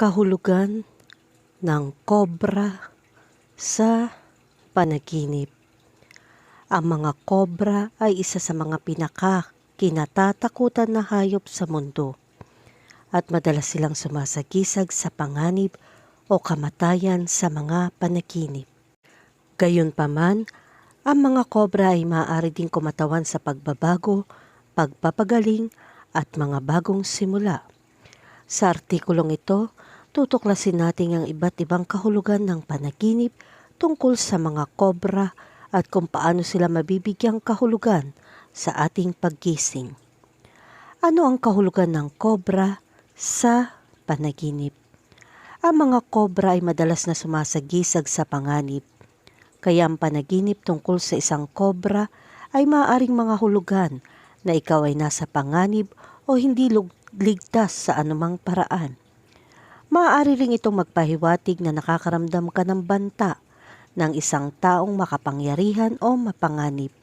Kahulugan ng kobra sa panaginip. Ang mga kobra ay isa sa mga pinaka kinatatakutan na hayop sa mundo at madalas silang sumasagisag sa panganib o kamatayan sa mga panaginip. Gayunpaman, ang mga kobra ay maaari ding kumatawan sa pagbabago, pagpapagaling at mga bagong simula. Sa artikulong ito, tutuklasin natin ang iba't ibang kahulugan ng panaginip tungkol sa mga kobra at kung paano sila mabibigyang kahulugan sa ating paggising. Ano ang kahulugan ng kobra sa panaginip? Ang mga kobra ay madalas na sumasagisag sa panganib. Kaya ang panaginip tungkol sa isang kobra ay maaaring mga hulugan na ikaw ay nasa panganib o hindi ligtas sa anumang paraan. Maaari ring itong magpahiwatig na nakakaramdam ka ng banta ng isang taong makapangyarihan o mapanganib.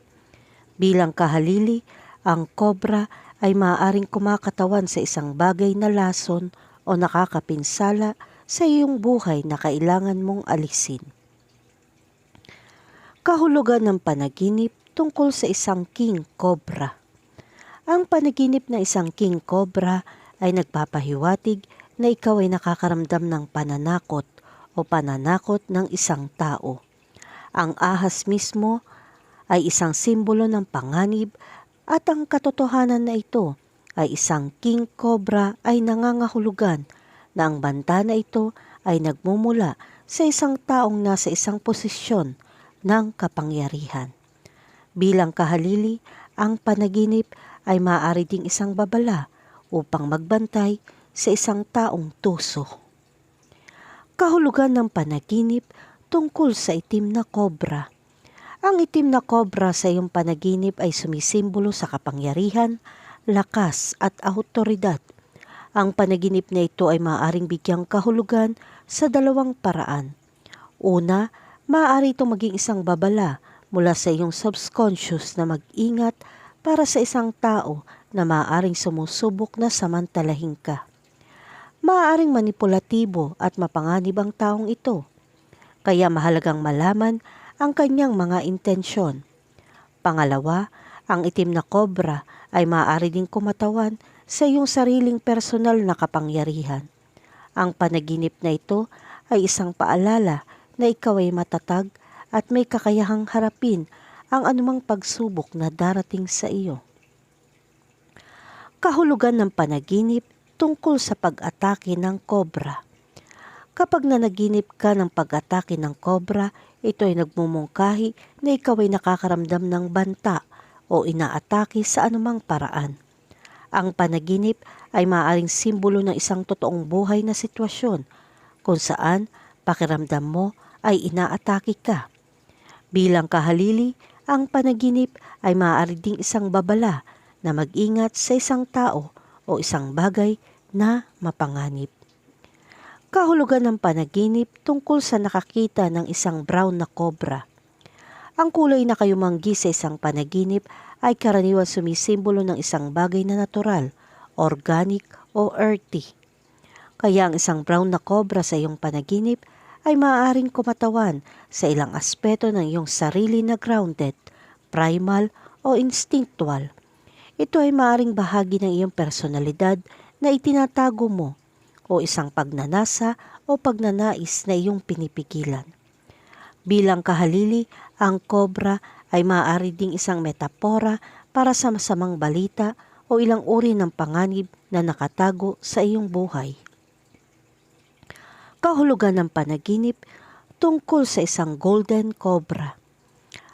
Bilang kahalili, ang kobra ay maaaring kumakatawan sa isang bagay na lason o nakakapinsala sa iyong buhay na kailangan mong alisin. Kahulugan ng panaginip tungkol sa isang king cobra. Ang panaginip na isang king cobra ay nagpapahiwatig na ikaw ay nakakaramdam ng pananakot o pananakot ng isang tao. Ang ahas mismo ay isang simbolo ng panganib at ang katotohanan na ito ay isang king cobra ay nangangahulugan na ang banta na ito ay nagmumula sa isang taong nasa isang posisyon ng kapangyarihan. Bilang kahalili, ang panaginip ay maaari ding isang babala upang magbantay sa isang taong tuso. Kahulugan ng panaginip tungkol sa itim na kobra. Ang itim na kobra sa iyong panaginip ay sumisimbolo sa kapangyarihan, lakas at autoridad. Ang panaginip na ito ay maaaring bigyang kahulugan sa dalawang paraan. Una, maaari itong maging isang babala mula sa iyong subconscious na mag-ingat para sa isang tao na maaaring sumusubok na samantalahin ka. Maaaring manipulatibo at mapanganib ang taong ito. Kaya mahalagang malaman ang kanyang mga intensyon. Pangalawa, ang itim na kobra ay maaari ding kumatawan sa iyong sariling personal na kapangyarihan. Ang panaginip na ito ay isang paalala na ikaw ay matatag at may kakayahang harapin ang anumang pagsubok na darating sa iyo. Kahulugan ng panaginip tungkol sa pag-atake ng kobra. Kapag nanaginip ka ng pag-atake ng kobra, ito ay nagmumungkahi na ikaw ay nakakaramdam ng banta o inaatake sa anumang paraan. Ang panaginip ay maaaring simbolo ng isang totoong buhay na sitwasyon kung saan pakiramdam mo ay inaatake ka. Bilang kahalili, ang panaginip ay maaari ding isang babala na mag-ingat sa isang tao o isang bagay na mapanganib. Kahulugan ng panaginip tungkol sa nakakita ng isang brown na kobra. Ang kulay na kayumanggi sa isang panaginip ay karaniwan sumisimbolo ng isang bagay na natural, organic o earthy. Kaya ang isang brown na kobra sa iyong panaginip ay maaaring kumatawan sa ilang aspeto ng iyong sarili na grounded, primal o instinctual. Ito ay maaaring bahagi ng iyong personalidad na itinatago mo o isang pagnanasa o pagnanais na iyong pinipigilan. Bilang kahalili, ang kobra ay maaari ding isang metapora para sa masamang balita o ilang uri ng panganib na nakatago sa iyong buhay. Kahulugan ng panaginip tungkol sa isang golden cobra.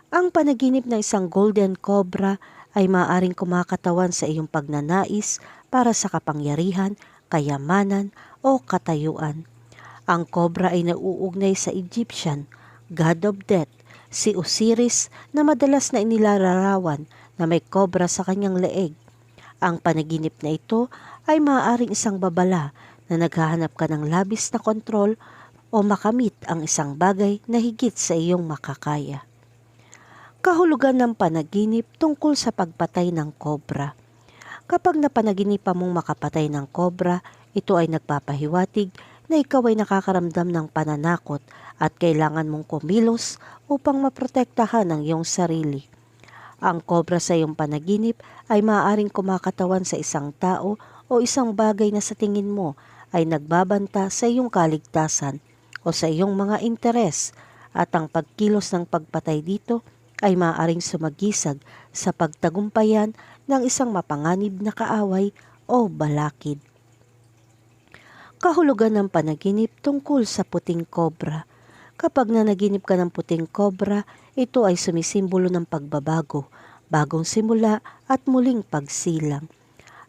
Ang panaginip ng isang golden cobra ay maaaring kumakatawan sa iyong pagnanais para sa kapangyarihan, kayamanan o katayuan. Ang kobra ay nauugnay sa Egyptian, God of Death, si Osiris na madalas na inilalarawan na may kobra sa kanyang leeg. Ang panaginip na ito ay maaaring isang babala na naghahanap ka ng labis na kontrol o makamit ang isang bagay na higit sa iyong makakaya. Kahulugan ng panaginip tungkol sa pagpatay ng kobra. Kapag napanaginipan mong makapatay ng kobra, ito ay nagpapahiwatig na ikaw ay nakakaramdam ng pananakot at kailangan mong kumilos upang maprotektahan ang iyong sarili. Ang kobra sa iyong panaginip ay maaaring kumakatawan sa isang tao o isang bagay na sa tingin mo ay nagbabanta sa iyong kaligtasan o sa iyong mga interes at ang pagkilos ng pagpatay dito ay maaaring sumagisag sa pagtagumpayan ng isang mapanganib na kaaway o balakid. Kahulugan ng panaginip tungkol sa puting kobra. Kapag nanaginip ka ng puting kobra, ito ay sumisimbolo ng pagbabago, bagong simula at muling pagsilang.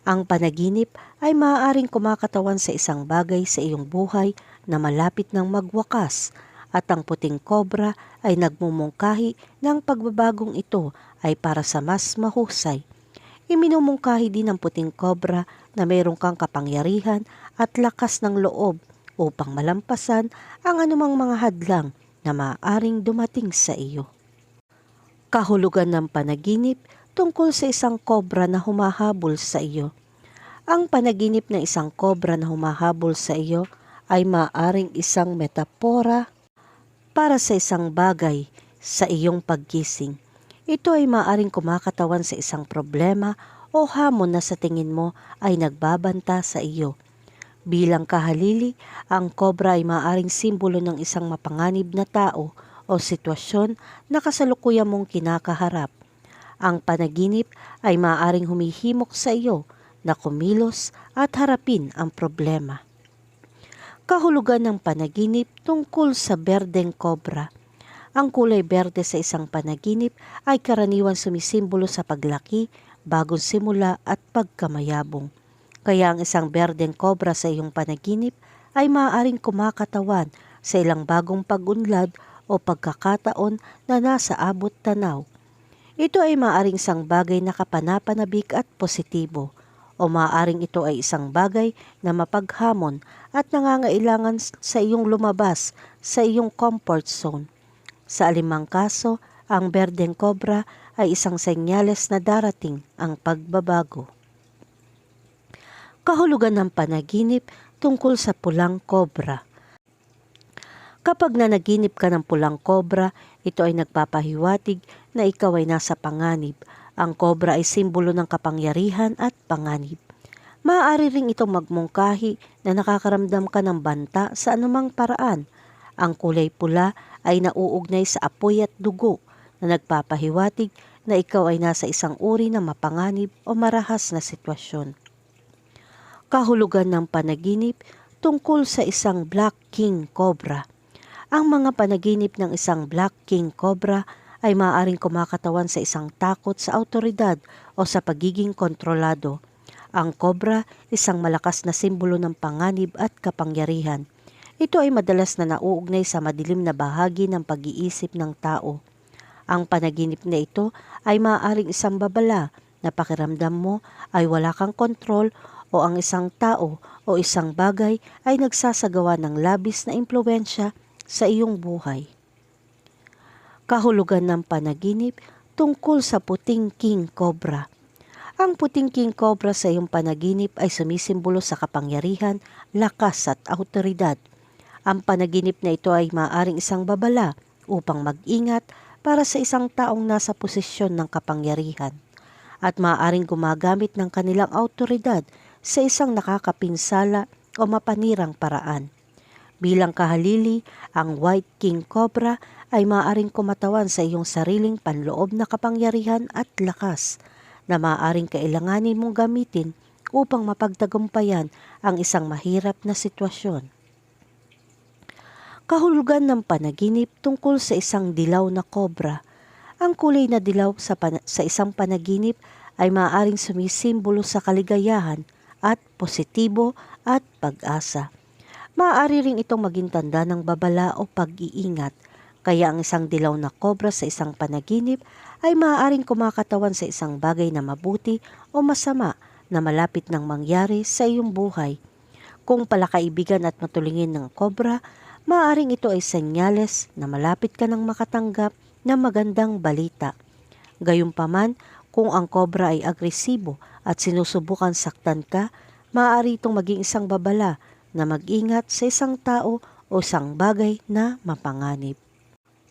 Ang panaginip ay maaaring kumakatawan sa isang bagay sa iyong buhay na malapit ng magwakas at ang puting kobra ay nagmumungkahi ng pagbabagong ito ay para sa mas mahusay. Iminumungkahi din ng puting kobra na mayroon kang kapangyarihan at lakas ng loob upang malampasan ang anumang mga hadlang na maaaring dumating sa iyo. Kahulugan ng panaginip tungkol sa isang kobra na humahabol sa iyo. Ang panaginip ng isang kobra na humahabol sa iyo ay maaaring isang metapora para sa isang bagay sa iyong paggising. Ito ay maaaring kumakatawan sa isang problema o hamon na sa tingin mo ay nagbabanta sa iyo. Bilang kahalili, ang kobra ay maaaring simbolo ng isang mapanganib na tao o sitwasyon na kasalukuyan mong kinakaharap. Ang panaginip ay maaaring humihimok sa iyo na kumilos at harapin ang problema. Kahulugan ng panaginip tungkol sa berdeng kobra. Ang kulay berde sa isang panaginip ay karaniwan sumisimbolo sa paglaki, bagong simula at pagkamayabong. Kaya ang isang berdeng kobra sa iyong panaginip ay maaaring kumakatawan sa ilang bagong pagunlad o pagkakataon na nasa abot tanaw. Ito ay maaaring isang bagay na kapanapanabik at positibo o maaaring ito ay isang bagay na mapaghamon at nangangailangan sa iyong lumabas sa iyong comfort zone. Sa alimang kaso, ang berdeng kobra ay isang senyales na darating ang pagbabago. Kahulugan ng panaginip tungkol sa pulang kobra. Kapag nanaginip ka ng pulang kobra, ito ay nagpapahiwatig na ikaw ay nasa panganib. Ang kobra ay simbolo ng kapangyarihan at panganib. Maaari ring itong magmungkahi na nakakaramdam ka ng banta sa anumang paraan. Ang kulay pula ay nauugnay sa apoy at dugo na nagpapahiwatig na ikaw ay nasa isang uri ng mapanganib o marahas na sitwasyon. Kahulugan ng panaginip tungkol sa isang Black King Cobra. Ang mga panaginip ng isang Black King Cobra ay maaaring kumakatawan sa isang takot sa autoridad o sa pagiging kontrolado. Ang kobra, isang malakas na simbolo ng panganib at kapangyarihan. Ito ay madalas na nauugnay sa madilim na bahagi ng pag-iisip ng tao. Ang panaginip na ito ay maaaring isang babala na pakiramdam mo ay wala kang kontrol o ang isang tao o isang bagay ay nagsasagawa ng labis na impluensya sa iyong buhay. Kahulugan ng panaginip tungkol sa puting king cobra. Ang puting king cobra sa iyong panaginip ay sumisimbolo sa kapangyarihan, lakas at autoridad. Ang panaginip na ito ay maaring isang babala upang mag-ingat para sa isang taong nasa posisyon ng kapangyarihan at maaaring gumagamit ng kanilang autoridad sa isang nakakapinsala o mapanirang paraan. Bilang kahalili, ang White King Cobra ay maaaring kumatawan sa iyong sariling panloob na kapangyarihan at lakas na maaaring kailanganin mong gamitin upang mapagtagumpayan ang isang mahirap na sitwasyon. Kahulugan ng panaginip tungkol sa isang dilaw na kobra. Ang kulay na dilaw sa, sa isang panaginip ay maaaring sumisimbolo sa kaligayahan at positibo at pag-asa. Maaari ring itong maging tanda ng babala o pag-iingat, kaya ang isang dilaw na kobra sa isang panaginip ay maaaring kumakatawan sa isang bagay na mabuti o masama na malapit nang mangyari sa iyong buhay. Kung palakaibigan at matulingin ng kobra, maaaring ito ay senyales na malapit ka nang makatanggap ng magandang balita. Gayunpaman, kung ang kobra ay agresibo at sinusubukan saktan ka, maaari itong maging isang babala na mag-ingat sa isang tao o isang bagay na mapanganib.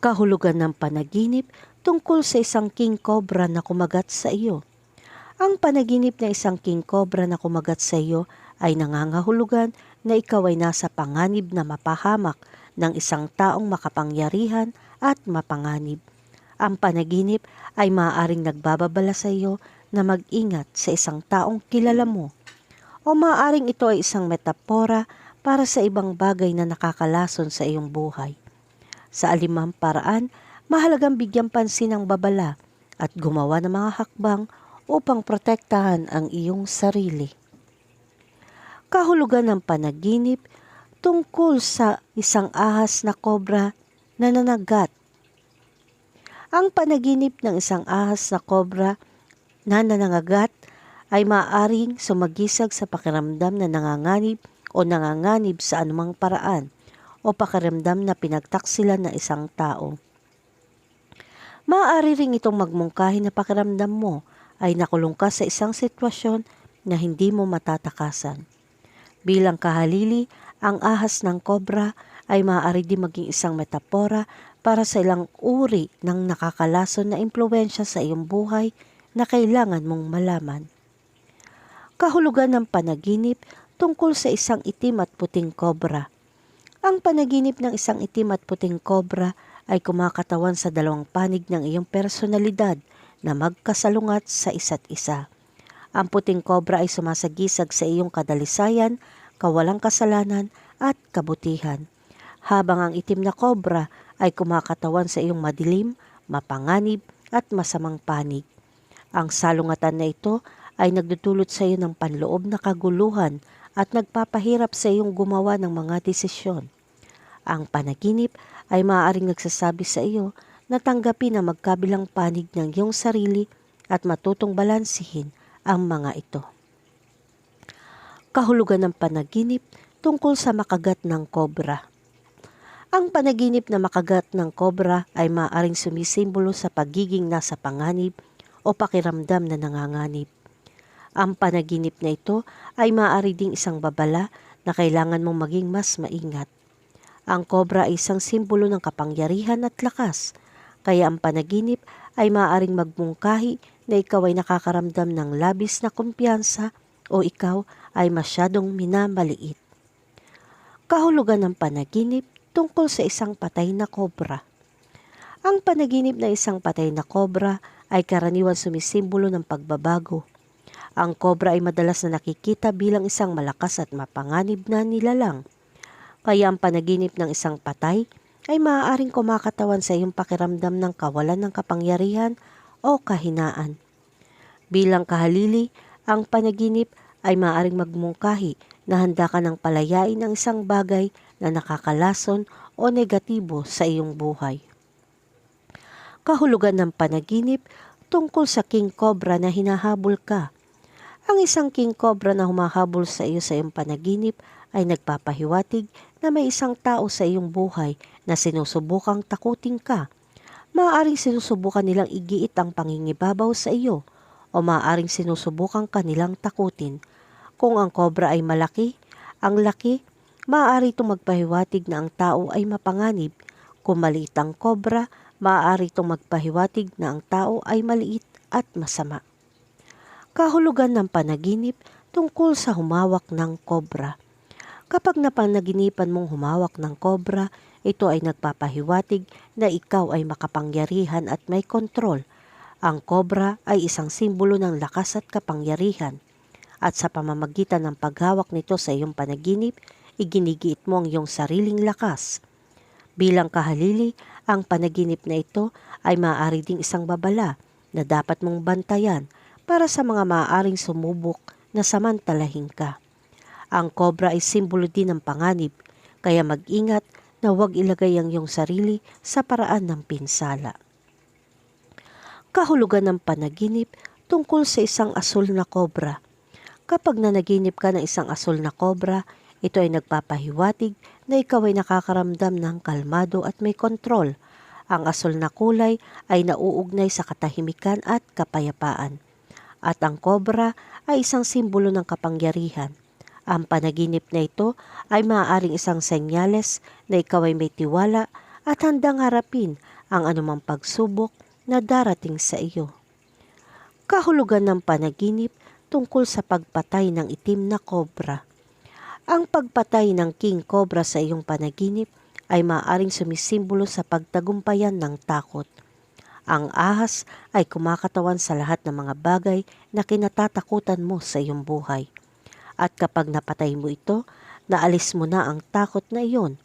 Kahulugan ng panaginip tungkol sa isang king cobra na kumagat sa iyo. Ang panaginip ng isang king cobra na kumagat sa iyo ay nangangahulugan na ikaw ay nasa panganib na mapahamak ng isang taong makapangyarihan at mapanganib. Ang panaginip ay maaaring nagbababala sa iyo na mag-ingat sa isang taong kilala mo. O maaaring ito ay isang metapora para sa ibang bagay na nakakalason sa iyong buhay. Sa alimang paraan, mahalagang bigyan pansin ang babala at gumawa ng mga hakbang upang protektahan ang iyong sarili. Kahulugan ng panaginip tungkol sa isang ahas na kobra na nanagat. Ang panaginip ng isang ahas na kobra na nanangagat ay maaaring sumagisag sa pakiramdam na nanganganib o nanganganib sa anumang paraan o pakiramdam na pinagtaksilan ng isang tao. Maaari ring itong magmungkahi na pakiramdam mo ay nakulong ka sa isang sitwasyon na hindi mo matatakasan. Bilang kahalili, ang ahas ng kobra ay maaari din maging isang metapora para sa ilang uri ng nakakalason na impluensya sa iyong buhay na kailangan mong malaman. Kahulugan ng panaginip tungkol sa isang itim at puting kobra. Ang panaginip ng isang itim at puting kobra ay kumakatawan sa dalawang panig ng iyong personalidad na magkasalungat sa isa't isa. Ang puting kobra ay sumasagisag sa iyong kadalisayan, kawalang kasalanan at kabutihan. Habang ang itim na kobra ay kumakatawan sa iyong madilim, mapanganib at masamang panig. Ang salungatan na ito ay nagdudulot sa iyo ng panloob na kaguluhan at nagpapahirap sa iyong gumawa ng mga desisyon. Ang panaginip ay maaaring nagsasabi sa iyo na tanggapin ang magkabilang panig ng iyong sarili at matutong balansihin ang mga ito. Kahulugan ng panaginip tungkol sa makagat ng kobra. Ang panaginip na makagat ng kobra ay maaaring sumisimbolo sa pagiging nasa panganib o pakiramdam na nanganganib. Ang panaginip na ito ay maaari ding isang babala na kailangan mong maging mas maingat. Ang kobra ay isang simbolo ng kapangyarihan at lakas, kaya ang panaginip ay maaaring magmungkahi na ikaw ay nakakaramdam ng labis na kumpiyansa o ikaw ay masyadong minamaliit. Kahulugan ng panaginip tungkol sa isang patay na kobra. Ang panaginip na isang patay na kobra ay karaniwan sumisimbolo ng pagbabago, ang kobra ay madalas na nakikita bilang isang malakas at mapanganib na nilalang. Kaya ang panaginip ng isang patay ay maaaring kumakatawan sa iyong pakiramdam ng kawalan ng kapangyarihan o kahinaan. Bilang kahalili, ang panaginip ay maaaring magmungkahi na handa ka ng palayain ng isang bagay na nakakalason o negatibo sa iyong buhay. Kahulugan ng panaginip tungkol sa king cobra na hinahabol ka ang isang king cobra na humahabol sa iyo sa iyong panaginip ay nagpapahiwatig na may isang tao sa iyong buhay na sinusubukang takutin ka. Maaaring sinusubukan nilang igiit ang pangingibabaw sa iyo o maaaring sinusubukan kanilang takutin. Kung ang kobra ay malaki, ang laki, maaari itong magpahiwatig na ang tao ay mapanganib. Kung maliit ang kobra, maaari itong magpahiwatig na ang tao ay maliit at masama kahulugan ng panaginip tungkol sa humawak ng kobra. Kapag napanaginipan mong humawak ng kobra, ito ay nagpapahiwatig na ikaw ay makapangyarihan at may kontrol. Ang kobra ay isang simbolo ng lakas at kapangyarihan. At sa pamamagitan ng paghawak nito sa iyong panaginip, iginigiit mo ang iyong sariling lakas. Bilang kahalili, ang panaginip na ito ay maaari ding isang babala na dapat mong bantayan para sa mga maaaring sumubok na samantalahin ka. Ang kobra ay simbolo din ng panganib, kaya mag-ingat na huwag ilagay ang iyong sarili sa paraan ng pinsala. Kahulugan ng panaginip tungkol sa isang asul na kobra. Kapag nanaginip ka ng isang asul na kobra, ito ay nagpapahiwatig na ikaw ay nakakaramdam ng kalmado at may kontrol. Ang asul na kulay ay nauugnay sa katahimikan at kapayapaan at ang kobra ay isang simbolo ng kapangyarihan. Ang panaginip na ito ay maaaring isang senyales na ikaw ay may tiwala at handang harapin ang anumang pagsubok na darating sa iyo. Kahulugan ng panaginip tungkol sa pagpatay ng itim na kobra. Ang pagpatay ng king cobra sa iyong panaginip ay maaaring sumisimbolo sa pagtagumpayan ng takot. Ang ahas ay kumakatawan sa lahat ng mga bagay na kinatatakutan mo sa iyong buhay. At kapag napatay mo ito, naalis mo na ang takot na iyon.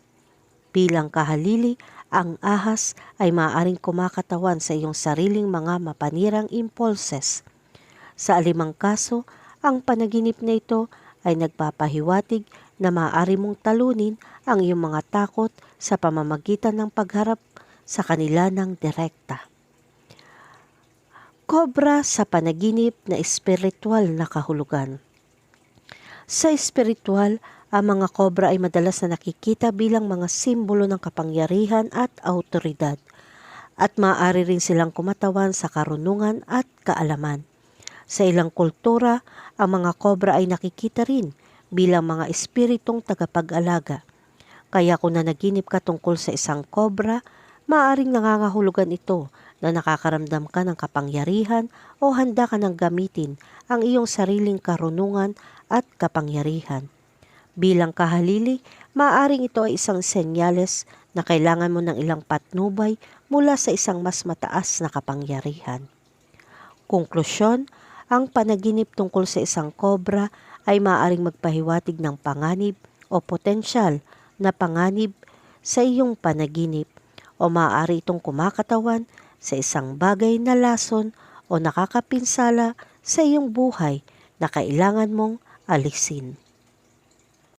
Bilang kahalili, ang ahas ay maaaring kumakatawan sa iyong sariling mga mapanirang impulses. Sa alimang kaso, ang panaginip na ito ay nagpapahiwatig na maaari mong talunin ang iyong mga takot sa pamamagitan ng pagharap sa kanila ng direkta. Kobra sa panaginip na espiritual na kahulugan. Sa espiritual, ang mga kobra ay madalas na nakikita bilang mga simbolo ng kapangyarihan at autoridad at maaari rin silang kumatawan sa karunungan at kaalaman. Sa ilang kultura, ang mga kobra ay nakikita rin bilang mga espiritong tagapag-alaga. Kaya kung nanaginip ka tungkol sa isang kobra, maaaring nangangahulugan ito na nakakaramdam ka ng kapangyarihan o handa ka ng gamitin ang iyong sariling karunungan at kapangyarihan. Bilang kahalili, maaaring ito ay isang senyales na kailangan mo ng ilang patnubay mula sa isang mas mataas na kapangyarihan. Konklusyon, ang panaginip tungkol sa isang kobra ay maaaring magpahiwatig ng panganib o potensyal na panganib sa iyong panaginip o maaari itong kumakatawan sa isang bagay na lason o nakakapinsala sa iyong buhay na kailangan mong alisin.